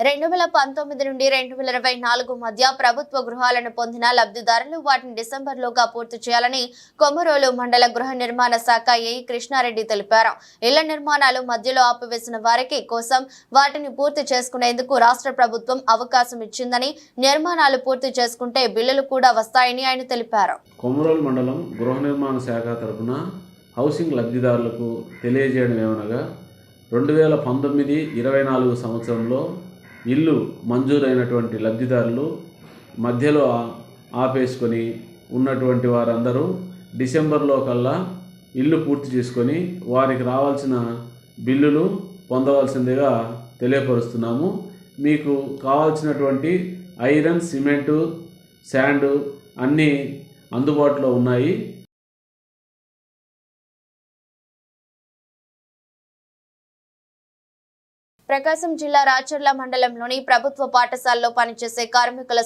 రెండు వేల పంతొమ్మిది నుండి రెండు వేల ఇరవై నాలుగు మధ్య ప్రభుత్వ గృహాలను పొందిన లబ్ధిదారులు వాటిని డిసెంబర్లోగా పూర్తి చేయాలని కొమరోలు మండల గృహ నిర్మాణ శాఖ ఏఈ కృష్ణారెడ్డి తెలిపారు. ఇళ్ళ నిర్మాణాలు మధ్యలో ఆపివేసిన వారికి కోసం వాటిని పూర్తి చేసుకునేందుకు రాష్ట్ర ప్రభుత్వం అవకాశం ఇచ్చిందని నిర్మాణాలు పూర్తి చేసుకుంటే బిల్లులు కూడా వస్తాయని ఆయన తెలిపారు. కొమరోలు మండలం గృహ నిర్మాణ శాఖ తరఫున హౌసింగ్ లబ్ధిదారులకు తెలియజేయడం ఏమనగా రెండు వేల పంతొమ్మిది ఇరవై నాలుగు సంవత్సరంలో ఇల్లు మంజూరైనటువంటి లబ్ధిదారులు మధ్యలో ఆపేసుకొని ఉన్నటువంటి వారందరూ డిసెంబర్లో కల్లా ఇల్లు పూర్తి చేసుకొని వారికి రావాల్సిన బిల్లులు పొందవలసిందిగా తెలియపరుస్తున్నాము. మీకు కావాల్సినటువంటి ఐరన్ సిమెంటు శాండు అన్నీ అందుబాటులో ఉన్నాయి. ప్రకాశం జిల్లా రాచర్ల మండలంలోని ప్రభుత్వ పాఠశాలలో పనిచేసే కార్మికుల